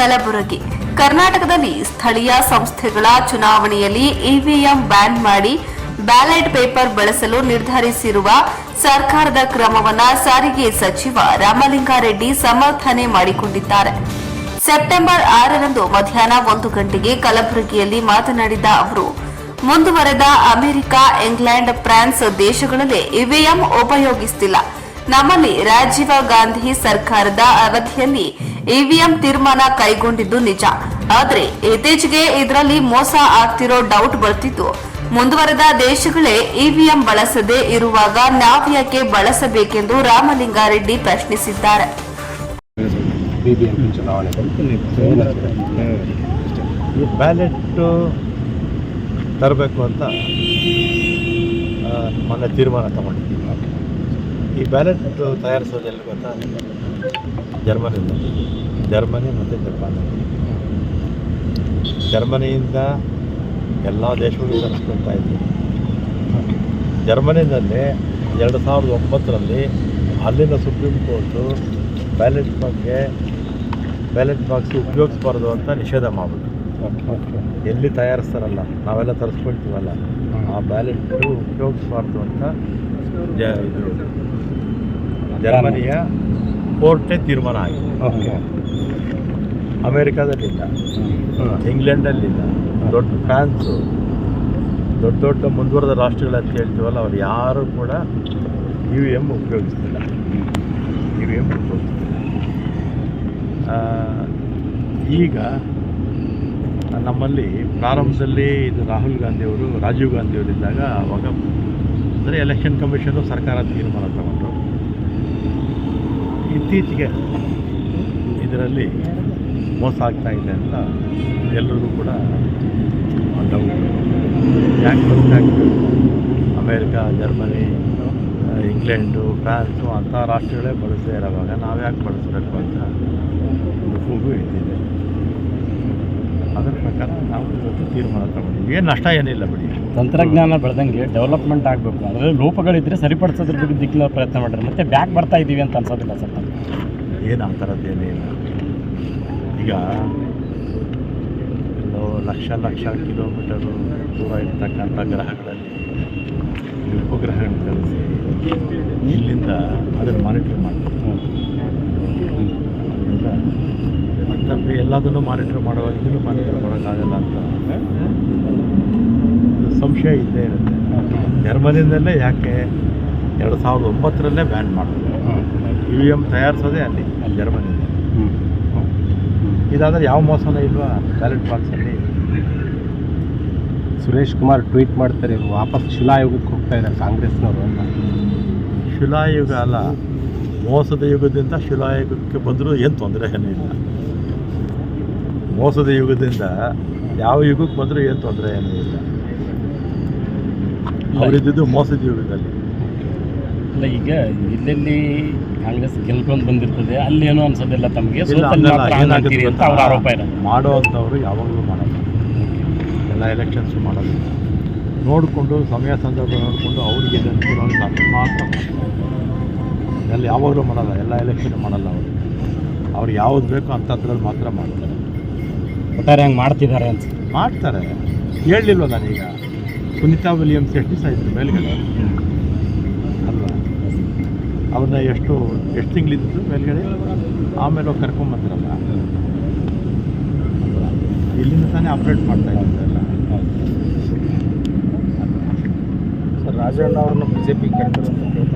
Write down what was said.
ಕಲಬುರಗಿ. ಕರ್ನಾಟಕದಲ್ಲಿ ಸ್ಥಳೀಯ ಸಂಸ್ಥೆಗಳ ಚುನಾವಣೆಯಲ್ಲಿ ಇವಿಎಂ ಬ್ಯಾನ್ ಮಾಡಿ ಬ್ಯಾಲೆಟ್ ಪೇಪರ್ ಬಳಸಲು ನಿರ್ಧರಿಸಿರುವ ಸರ್ಕಾರದ ಕ್ರಮವನ್ನು ಸಾರಿಗೆ ಸಚಿವ ರಾಮಲಿಂಗಾರೆಡ್ಡಿ ಸಮರ್ಥನೆ ಮಾಡಿಕೊಂಡಿದ್ದಾರೆ. ಸೆಪ್ಟೆಂಬರ್ ಆರರಂದು ಮಧ್ಯಾಹ್ನ ಒಂದು ಗಂಟೆಗೆ ಕಲಬುರಗಿಯಲ್ಲಿ ಮಾತನಾಡಿದ ಅವರು, ಮುಂದುವರೆದ ಅಮೆರಿಕ, ಇಂಗ್ಲೆಂಡ್, ಫ್ರಾನ್ಸ್ ದೇಶಗಳಲ್ಲಿ ಇವಿಎಂ ಉಪಯೋಗಿಸುತ್ತಿಲ್ಲ ನಮ್ಮಲ್ಲಿ ರಾಜೀವ ಗಾಂಧಿ ಸರ್ಕಾರದ ಅವಧಿಯಲ್ಲಿ ಇವಿಎಂ ತೀರ್ಮಾನ ಕೈಗೊಂಡಿದ್ದು ನಿಜ. ಆದರೆ ಇತ್ತೀಚೆಗೆ ಇದರಲ್ಲಿ ಮೋಸ ಆಗ್ತಿರೋ ಡೌಟ್ ಬರ್ತಿತ್ತು. ಮುಂದುವರೆದ ದೇಶಗಳೇ ಇವಿಎಂ ಬಳಸದೇ ಇರುವಾಗ ನಾವ್ಯಾಕೆ ಬಳಸಬೇಕೆಂದು ರಾಮಲಿಂಗಾರೆಡ್ಡಿ ಪ್ರಶ್ನಿಸಿದ್ದಾರೆ. ತರಬೇಕು ಅಂತ ಮೊನ್ನೆ ತೀರ್ಮಾನ ತಗೊಂಡಿದ್ದೀವಿ. ಈ ಬ್ಯಾಲೆಟ್ ತಯಾರಿಸೋದೆಲ್ಲ ಗೊತ್ತಾ? ಜರ್ಮನಿಯಲ್ಲಿ ಜರ್ಮನಿ ಮತ್ತು ಜಪಾನ್. ಜರ್ಮನಿಯಿಂದ ಎಲ್ಲ ದೇಶಗಳು ತರಿಸ್ಕೊಳ್ತಾ ಇದ್ದರು ಜರ್ಮನಿನಲ್ಲಿ ಎರಡು ಸಾವಿರದ ಒಂಬತ್ತರಲ್ಲಿ ಅಲ್ಲಿನ ಸುಪ್ರೀಂ ಕೋರ್ಟು ಬ್ಯಾಲೆಟ್ ಬಗ್ಗೆ, ಬ್ಯಾಲೆಟ್ ಬಾಕ್ಸ್ ಉಪಯೋಗಿಸ್ಬಾರ್ದು ಅಂತ ನಿಷೇಧ ಮಾಡಿಬಿಟ್ಟು ಎಲ್ಲಿ ತಯಾರಿಸ್ತಾರಲ್ಲ, ನಾವೆಲ್ಲ ತರಿಸ್ಕೊಳ್ತೀವಲ್ಲ, ಆ ಬ್ಯಾಲೆಟ್ ಉಪಯೋಗಿಸ್ಬಾರ್ದು ಅಂತ ಇದು ಜರ್ಮನಿಯ ಕೋರ್ಟೇ ತೀರ್ಮಾನ ಆಗಿದೆ. ಓಕೆ. ಅಮೇರಿಕಾದಲ್ಲಿಲ್ಲ. ಇಂಗ್ಲೆಂಡಲ್ಲಿಲ್ಲ. ದೊಡ್ಡ ಫ್ರಾನ್ಸು. ದೊಡ್ಡ ದೊಡ್ಡ ಮುಂದುವರೆದ ರಾಷ್ಟ್ರಗಳು ಅಂತ ಹೇಳ್ತೀವಲ್ಲ ಅವ್ರು ಯಾರೂ ಕೂಡ ಯು ಎಂ ಉಪಯೋಗಿಸ್ತಿಲ್ಲ. ಯು ಎಂ ಉಪಯೋಗಿಸ್ತಿಲ್ಲ. ಈಗ ನಮ್ಮಲ್ಲಿ ಪ್ರಾರಂಭದಲ್ಲಿ ಇದು ರಾಹುಲ್ ಗಾಂಧಿಯವರು ರಾಜೀವ್ ಗಾಂಧಿಯವರಿದ್ದಾಗ ಅವಾಗ ಅಂದರೆ ಎಲೆಕ್ಷನ್ ಕಮಿಷನು ಸರ್ಕಾರ ತೀರ್ಮಾನ ತಗೊಂಡ್ರು. ಇತ್ತೀಚೆಗೆ ಇದರಲ್ಲಿ ಮೋಸ ಆಗ್ತಾ ಇದೆ ಅಂತ ಎಲ್ಲರಿಗೂ ಕೂಡ ಡೌಟ್ ಯಾಕೆ ಅಮೇರಿಕಾ, ಜರ್ಮನಿ, ಇಂಗ್ಲೆಂಡು, ಫ್ರಾನ್ಸು ಅಂಥ ರಾಷ್ಟ್ರಗಳೇ ಬಳಸದೇ ಇರೋವಾಗ ನಾವು ಯಾಕೆ ಬಳಸಬೇಕು ಅಂತ ಕೂಗು ಇಟ್ಟಿದೆ ಅದರ ಪ್ರಕಾರ ನಾವು ಇವತ್ತು ತೀರ್ಮಾನ ತಗೊಂಡಿದ್ವಿ ಏನು ನಷ್ಟ ಏನಿಲ್ಲ ಬಿಡಿ. ತಂತ್ರಜ್ಞಾನ ಬೆಳೆದಂಗೆ ಡೆವಲಪ್ಮೆಂಟ್ ಆಗಬೇಕು. ಅದರಲ್ಲಿ ಲೋಪಗಳಿದ್ದರೆ ಸರಿಪಡಿಸೋದ್ರ ಬಗ್ಗೆ ದಿಕ್ಕಿನ ಪ್ರಯತ್ನ ಮಾಡಿದ್ರೆ ಮತ್ತೆ ಬ್ಯಾಕ್ ಬರ್ತಾ ಇದ್ದೀವಿ ಅಂತ ಅನ್ಸೋದಿಲ್ಲ ಸರ್ ಏನು ಆ ಥರದ್ದೇನಿಲ್ಲ ಈಗ ಎಲ್ಲೋ ಲಕ್ಷ ಲಕ್ಷ ಕಿಲೋಮೀಟರು ದೂರ ಇರ್ತಕ್ಕಂಥ ಗ್ರಹಗಳಲ್ಲಿ ಉಪಗ್ರಹಗಳನ್ನು ಕಳಿಸಿ ಇಲ್ಲಿಂದ ಅದನ್ನು ಮಾನಿಟರ್ ಮಾಡ್ತಾರೆ ಅದರಿಂದ ಮತ್ತೆ ಎಲ್ಲದನ್ನು ಮಾನಿಟರ್ ಮಾಡುವಾಗ ಇದನ್ನು ಮಾನಿಟರ್ ಮಾಡೋಕ್ಕಾಗಲ್ಲ ಅಂತ ಒಂದು ಸಂಶಯ ಇದ್ದೇ ಇರುತ್ತೆ. ಜರ್ಮನಿಯಿಂದಲೇ ಯಾಕೆ ಎರಡು ಸಾವಿರದ ಒಂಬತ್ತರಲ್ಲೇ ಬ್ಯಾನ್ ಮಾಡೋದು ಯು ಎಂ ತಯಾರಿಸೋದೇ ಅಲ್ಲಿ ಜರ್ಮನಿಯಿಂದ. ಇದಾದರೆ ಯಾವ ಮೋಸನೂ ಇಲ್ವಾ ಬ್ಯಾಲೆಟ್ ಬಾಕ್ಸಲ್ಲಿ ಸುರೇಶ್ ಕುಮಾರ್ ಟ್ವೀಟ್ ಮಾಡ್ತಾರೆ ಇವರು ವಾಪಸ್ ಶಿಲಾಯುಗಕ್ಕೆ ಹೋಗ್ತಾ ಇದ್ದಾರೆ ಕಾಂಗ್ರೆಸ್ನವರು ಅಂತ. ಶಿಲಾಯುಗ ಅಲ್ಲ ಮೋಸದ ಯುಗದಿಂದ ಶಿಲಾಯುಗಕ್ಕೆ ಬಂದರೂ ಏನು ತೊಂದರೆ ಏನೂ ಇಲ್ಲ. ಮೋಸದ ಯುಗದಿಂದ ಯಾವ ಯುಗಕ್ಕೆ ಬಂದರೂ ಏನು ತೊಂದರೆ ಏನೂ ಇಲ್ಲ. ಅವರಿದ್ದು ಮೋಸದ ಯುಗದಲ್ಲಿ. ಅಲ್ಲ ಈಗ ಇಲ್ಲೆಲ್ಲಿ ಕಾಂಗ್ರೆಸ್ ಗೆಲ್ಕೊಂಡು ಬಂದಿರ್ತದೆ ಅಲ್ಲಿ ಏನೋ ಅನ್ಸೋದಿಲ್ಲ ತಮಗೆ. ಮಾಡೋವಂಥವ್ರು ಯಾವಾಗಲೂ ಮಾಡಲ್ಲ. ಎಲ್ಲ ಎಲೆಕ್ಷನ್ಸು ಮಾಡೋದು ನೋಡಿಕೊಂಡು ಸಮಯ ಸಂದರ್ಭ ನೋಡಿಕೊಂಡು ಅವ್ರಿಗೆ ಮಾತ್ರ. ಎಲ್ಲ ಯಾವಾಗಲೂ ಮಾಡಲ್ಲ ಎಲ್ಲ ಎಲೆಕ್ಷನ್ ಮಾಡಲ್ಲ ಅವರು. ಅವ್ರು ಯಾವ್ದು ಬೇಕೋ ಅಂಥದ್ರಲ್ಲಿ ಮಾತ್ರ ಮಾಡ್ತಾರೆ. ಒಟ್ಟಾರೆ ಹಂಗೆ ಮಾಡ್ತಿದ್ದಾರೆ ಅಂತ. ಮಾಡ್ತಾರೆ. ಹೇಳಲಿಲ್ವ ನಾನೀಗ ಸುನಿತಾ ವಿಲಿಯಮ್ಸ್ ಎಷ್ಟು ದಿವಸ ಇದ್ರು ಮೇಲ್ಗಡೆ? ಅಲ್ವಾ? ಅವ್ರನ್ನ ಎಷ್ಟು ಎಷ್ಟು ತಿಂಗಳಿದ್ದು ಮೇಲ್ಗಡೆ? ಆಮೇಲೆ ಅವ್ರು ಕರ್ಕೊಂಬಂದ್ರಲ್ಲ? ಇಲ್ಲಿಂದ ತಾನೇ ಆಪ್ರೇಟ್ ಮಾಡ್ತಾ ಇದ್ದಾರೆ ಸರ್ ರಾಜಣ್ಣ ಅವ್ರನ್ನ ಬಿ ಜೆ ಪಿ ಕರೆದ್ರು ಅಂತ